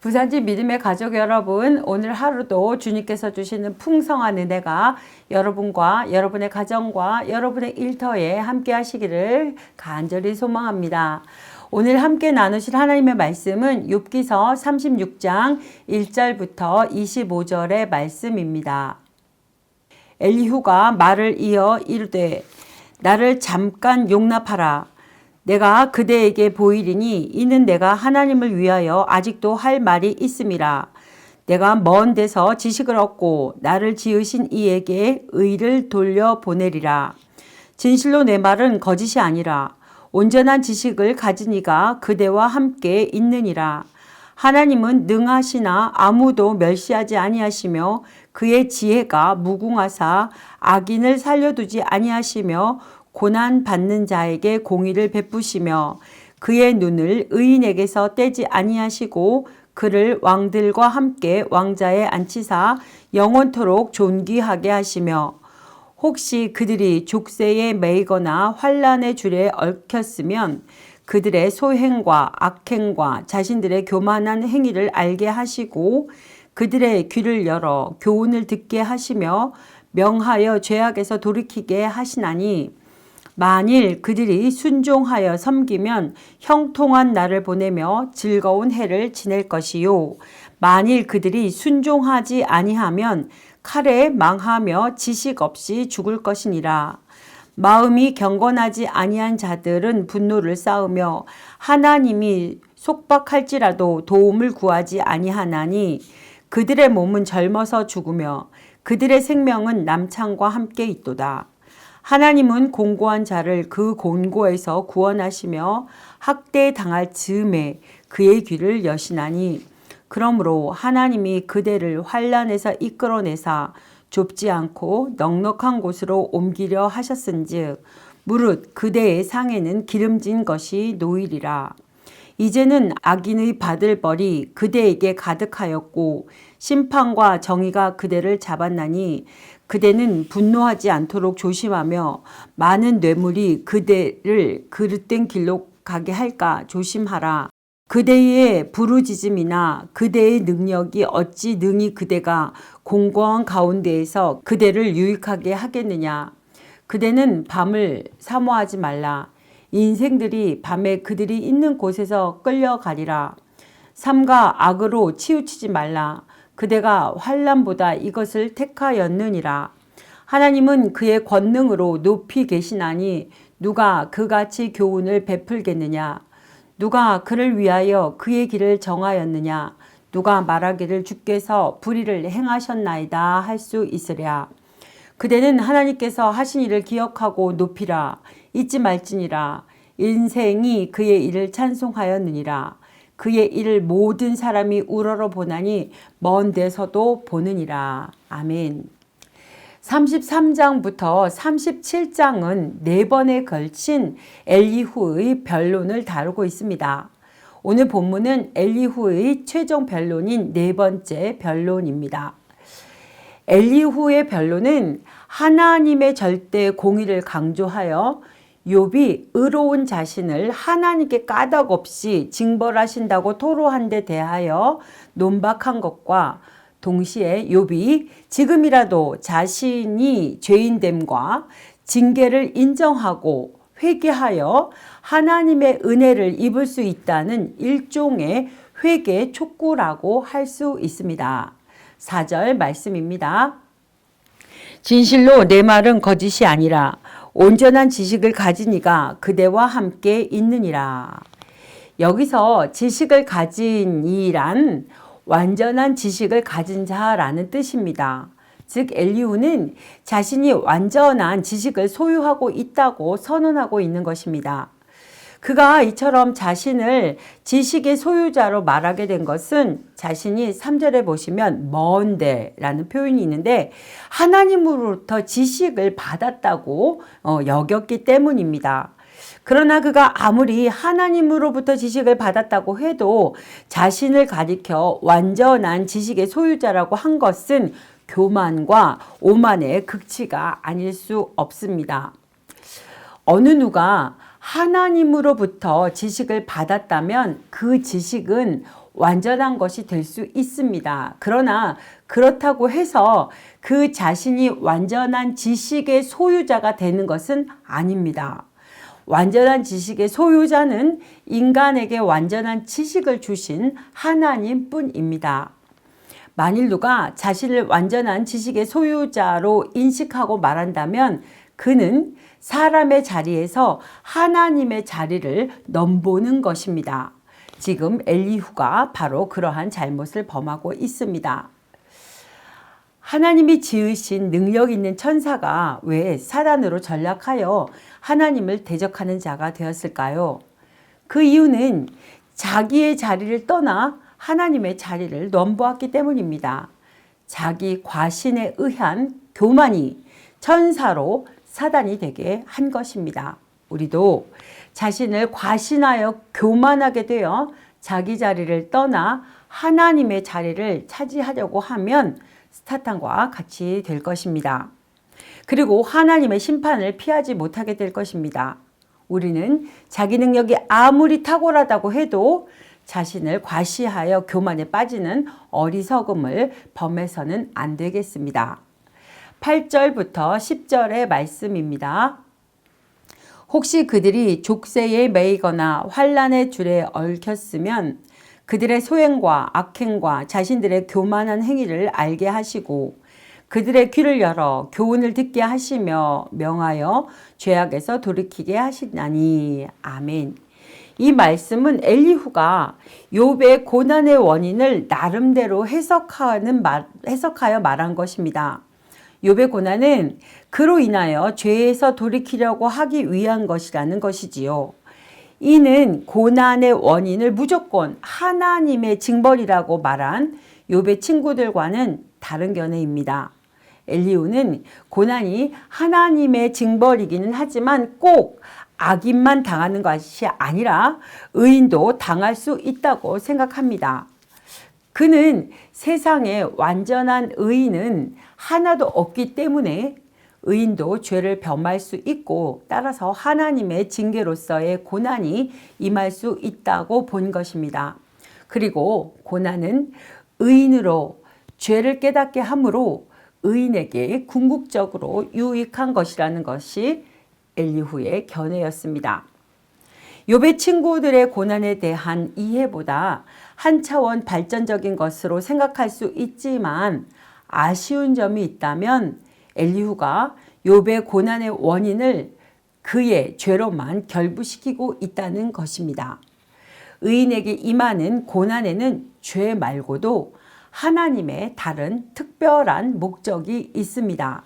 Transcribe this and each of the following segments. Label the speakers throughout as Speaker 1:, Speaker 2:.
Speaker 1: 부산지 믿음의 가족 여러분, 오늘 하루도 주님께서 주시는 풍성한 은혜가 여러분과 여러분의 가정과 여러분의 일터에 함께 하시기를 간절히 소망합니다. 오늘 함께 나누실 하나님의 말씀은 욥기서 36장 1절부터 25절의 말씀입니다. 엘리후가 말을 이어 이르되 나를 잠깐 용납하라 내가 그대에게 보이리니 이는 내가 하나님을 위하여 아직도 할 말이 있음이라. 내가 먼 데서 지식을 얻고 나를 지으신 이에게 의를 돌려 보내리라. 진실로 내 말은 거짓이 아니라 온전한 지식을 가진 이가 그대와 함께 있느니라. 하나님은 능하시나 아무도 멸시하지 아니하시며 그의 지혜가 무궁하사 악인을 살려두지 아니하시며 고난 받는 자에게 공의를 베푸시며 그의 눈을 의인에게서 떼지 아니하시고 그를 왕들과 함께 왕자에 앉히사 영원토록 존귀하게 하시며 혹시 그들이 족쇄에 매이거나 환란의 줄에 얽혔으면 그들의 소행과 악행과 자신들의 교만한 행위를 알게 하시고 그들의 귀를 열어 교훈을 듣게 하시며 명하여 죄악에서 돌이키게 하시나니 만일 그들이 순종하여 섬기면 형통한 날을 보내며 즐거운 해를 지낼 것이요. 만일 그들이 순종하지 아니하면 칼에 망하며 지식 없이 죽을 것이니라. 마음이 경건하지 아니한 자들은 분노를 쌓으며 하나님이 속박할지라도 도움을 구하지 아니하나니 그들의 몸은 젊어서 죽으며 그들의 생명은 남창과 함께 있도다. 하나님은 공고한 자를 그 곤고에서 구원하시며 학대 당할 즈음에 그의 귀를 여시나니 그러므로 하나님이 그대를 환란에서 이끌어내사 좁지 않고 넉넉한 곳으로 옮기려 하셨은즉 무릇 그대의 상에는 기름진 것이 노일이라 이제는 악인의 받을 벌이 그대에게 가득하였고 심판과 정의가 그대를 잡았나니 그대는 분노하지 않도록 조심하며 많은 뇌물이 그대를 그릇된 길로 가게 할까 조심하라. 그대의 부르짖음이나 그대의 능력이 어찌 능히 그대가 공고한 가운데에서 그대를 유익하게 하겠느냐. 그대는 밤을 사모하지 말라. 인생들이 밤에 그들이 있는 곳에서 끌려가리라. 삼가 악으로 치우치지 말라. 그대가 환란보다 이것을 택하였느니라. 하나님은 그의 권능으로 높이 계시나니 누가 그같이 교훈을 베풀겠느냐? 누가 그를 위하여 그의 길을 정하였느냐? 누가 말하기를 주께서 불의를 행하셨나이다 할 수 있으랴. 그대는 하나님께서 하신 일을 기억하고 높이라. 잊지 말지니라. 인생이 그의 일을 찬송하였느니라. 그의 일을 모든 사람이 우러러 보나니 먼 데서도 보느니라. 아멘. 33장부터 37장은 네 번에 걸친 엘리후의 변론을 다루고 있습니다. 오늘 본문은 엘리후의 최종 변론인 네 번째 변론입니다. 엘리후의 변론은 하나님의 절대 공의를 강조하여 욥이 의로운 자신을 하나님께 까닭 없이 징벌하신다고 토로한 데 대하여 논박한 것과 동시에 욥이 지금이라도 자신이 죄인됨과 징계를 인정하고 회개하여 하나님의 은혜를 입을 수 있다는 일종의 회개 촉구라고 할 수 있습니다. 4절 말씀입니다. 진실로 내 말은 거짓이 아니라 온전한 지식을 가진 이가 그대와 함께 있느니라. 여기서 지식을 가진 이란 완전한 지식을 가진 자라는 뜻입니다. 즉 엘리우는 자신이 완전한 지식을 소유하고 있다고 선언하고 있는 것입니다. 그가 이처럼 자신을 지식의 소유자로 말하게 된 것은 자신이 3절에 보시면 먼데 라는 표현이 있는데 하나님으로부터 지식을 받았다고 어, 여겼기 때문입니다. 그러나 그가 아무리 하나님으로부터 지식을 받았다고 해도 자신을 가리켜 완전한 지식의 소유자라고 한 것은 교만과 오만의 극치가 아닐 수 없습니다. 어느 누가 하나님으로부터 지식을 받았다면 그 지식은 완전한 것이 될 수 있습니다. 그러나 그렇다고 해서 그 자신이 완전한 지식의 소유자가 되는 것은 아닙니다. 완전한 지식의 소유자는 인간에게 완전한 지식을 주신 하나님 뿐입니다. 만일 누가 자신을 완전한 지식의 소유자로 인식하고 말한다면 그는 사람의 자리에서 하나님의 자리를 넘보는 것입니다. 지금 엘리후가 바로 그러한 잘못을 범하고 있습니다. 하나님이 지으신 능력 있는 천사가 왜 사단으로 전락하여 하나님을 대적하는 자가 되었을까요? 그 이유는 자기의 자리를 떠나 하나님의 자리를 넘보았기 때문입니다. 자기 과신에 의한 교만이 천사로 사단이 되게 한 것입니다. 우리도 자신을 과신하여 교만하게 되어 자기 자리를 떠나 하나님의 자리를 차지하려고 하면 스타탄과 같이 될 것입니다. 그리고 하나님의 심판을 피하지 못하게 될 것입니다. 우리는 자기 능력이 아무리 탁월하다고 해도 자신을 과시하여 교만에 빠지는 어리석음을 범해서는 안 되겠습니다. 8절부터 10절의 말씀입니다. 혹시 그들이 족쇄에 매이거나 환란의 줄에 얽혔으면 그들의 소행과 악행과 자신들의 교만한 행위를 알게 하시고 그들의 귀를 열어 교훈을 듣게 하시며 명하여 죄악에서 돌이키게 하시나니 아멘. 이 말씀은 엘리후가 욥의 고난의 원인을 나름대로 해석하는 말, 해석하여 말한 것입니다. 욥의 고난은 그로 인하여 죄에서 돌이키려고 하기 위한 것이라는 것이지요. 이는 고난의 원인을 무조건 하나님의 징벌이라고 말한 욥의 친구들과는 다른 견해입니다. 엘리우는 고난이 하나님의 징벌이기는 하지만 꼭 악인만 당하는 것이 아니라 의인도 당할 수 있다고 생각합니다. 그는 세상에 완전한 의인은 하나도 없기 때문에 의인도 죄를 범할 수 있고 따라서 하나님의 징계로서의 고난이 임할 수 있다고 본 것입니다. 그리고 고난은 의인으로 죄를 깨닫게 하므로 의인에게 궁극적으로 유익한 것이라는 것이 엘리후의 견해였습니다. 욥의 친구들의 고난에 대한 이해보다 한 차원 발전적인 것으로 생각할 수 있지만 아쉬운 점이 있다면 엘리후가 욥의 고난의 원인을 그의 죄로만 결부시키고 있다는 것입니다. 의인에게 임하는 고난에는 죄 말고도 하나님의 다른 특별한 목적이 있습니다.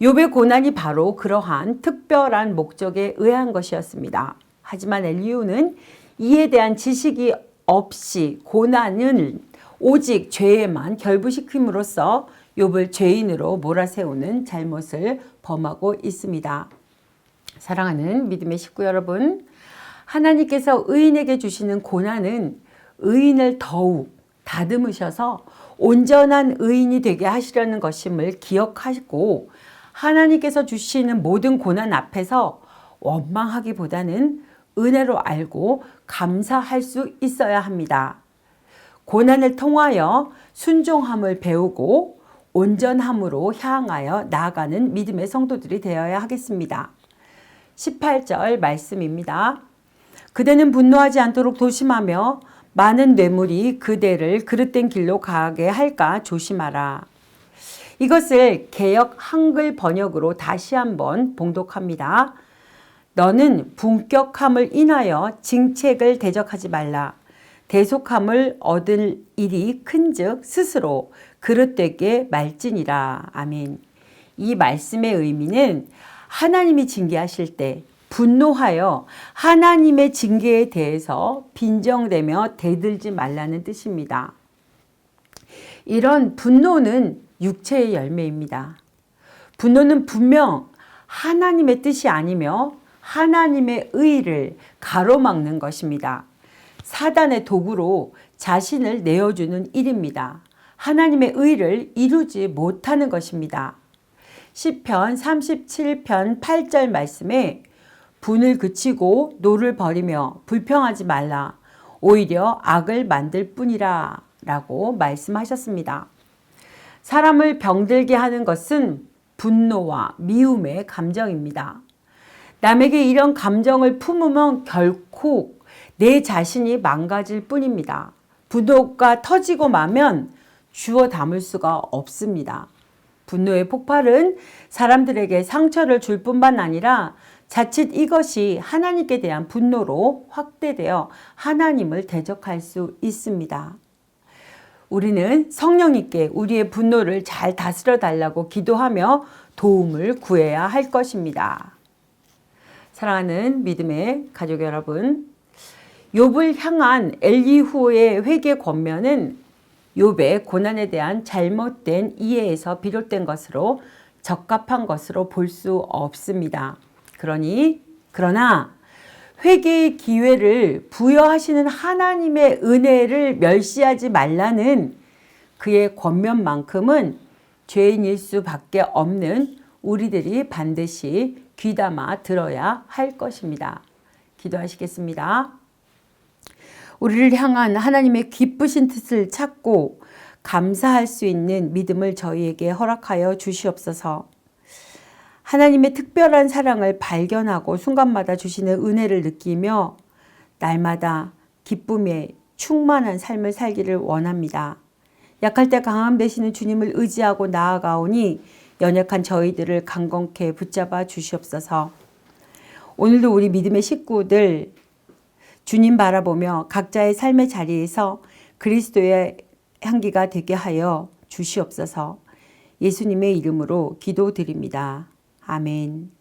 Speaker 1: 욥의 고난이 바로 그러한 특별한 목적에 의한 것이었습니다. 하지만 엘리우는 이에 대한 지식이 없이 고난을 오직 죄에만 결부시킴으로써 욥을 죄인으로 몰아세우는 잘못을 범하고 있습니다. 사랑하는 믿음의 식구 여러분, 하나님께서 의인에게 주시는 고난은 의인을 더욱 다듬으셔서 온전한 의인이 되게 하시려는 것임을 기억하시고 하나님께서 주시는 모든 고난 앞에서 원망하기보다는 은혜로 알고 감사할 수 있어야 합니다. 고난을 통하여 순종함을 배우고 온전함으로 향하여 나아가는 믿음의 성도들이 되어야 하겠습니다. 18절 말씀입니다. 그대는 분노하지 않도록 조심하며 많은 뇌물이 그대를 그릇된 길로 가게 할까 조심하라. 이것을 개역 한글 번역으로 다시 한번 봉독합니다. 너는 분격함을 인하여 징책을 대적하지 말라. 대속함을 얻을 일이 큰즉 스스로 그릇되게 말지니라. 아멘. 이 말씀의 의미는 하나님이 징계하실 때 분노하여 하나님의 징계에 대해서 빈정대며 대들지 말라는 뜻입니다. 이런 분노는 육체의 열매입니다. 분노는 분명 하나님의 뜻이 아니며 하나님의 의를 가로막는 것입니다. 사단의 도구로 자신을 내어주는 일입니다. 하나님의 의를 이루지 못하는 것입니다. 시편 37편 8절 말씀에 분을 그치고 노를 버리며 불평하지 말라. 오히려 악을 만들 뿐이라. 라고 말씀하셨습니다. 사람을 병들게 하는 것은 분노와 미움의 감정입니다. 남에게 이런 감정을 품으면 결코 내 자신이 망가질 뿐입니다. 분노가 터지고 마면 주워 담을 수가 없습니다. 분노의 폭발은 사람들에게 상처를 줄 뿐만 아니라 자칫 이것이 하나님께 대한 분노로 확대되어 하나님을 대적할 수 있습니다. 우리는 성령님께 우리의 분노를 잘 다스려 달라고 기도하며 도움을 구해야 할 것입니다. 사랑하는 믿음의 가족 여러분, 욥을 향한 엘리후의 회개 권면은 욥의 고난에 대한 잘못된 이해에서 비롯된 것으로 적합한 것으로 볼 수 없습니다. 그러니 그러나 회개의 기회를 부여하시는 하나님의 은혜를 멸시하지 말라는 그의 권면만큼은 죄인일 수밖에 없는 우리들이 반드시 귀담아 들어야 할 것입니다. 기도하시겠습니다. 우리를 향한 하나님의 기쁘신 뜻을 찾고 감사할 수 있는 믿음을 저희에게 허락하여 주시옵소서. 하나님의 특별한 사랑을 발견하고 순간마다 주시는 은혜를 느끼며 날마다 기쁨에 충만한 삶을 살기를 원합니다. 약할 때 강함 되시는 주님을 의지하고 나아가오니 연약한 저희들을 강건케 붙잡아 주시옵소서. 오늘도 우리 믿음의 식구들 주님 바라보며 각자의 삶의 자리에서 그리스도의 향기가 되게 하여 주시옵소서. 예수님의 이름으로 기도드립니다. 아멘.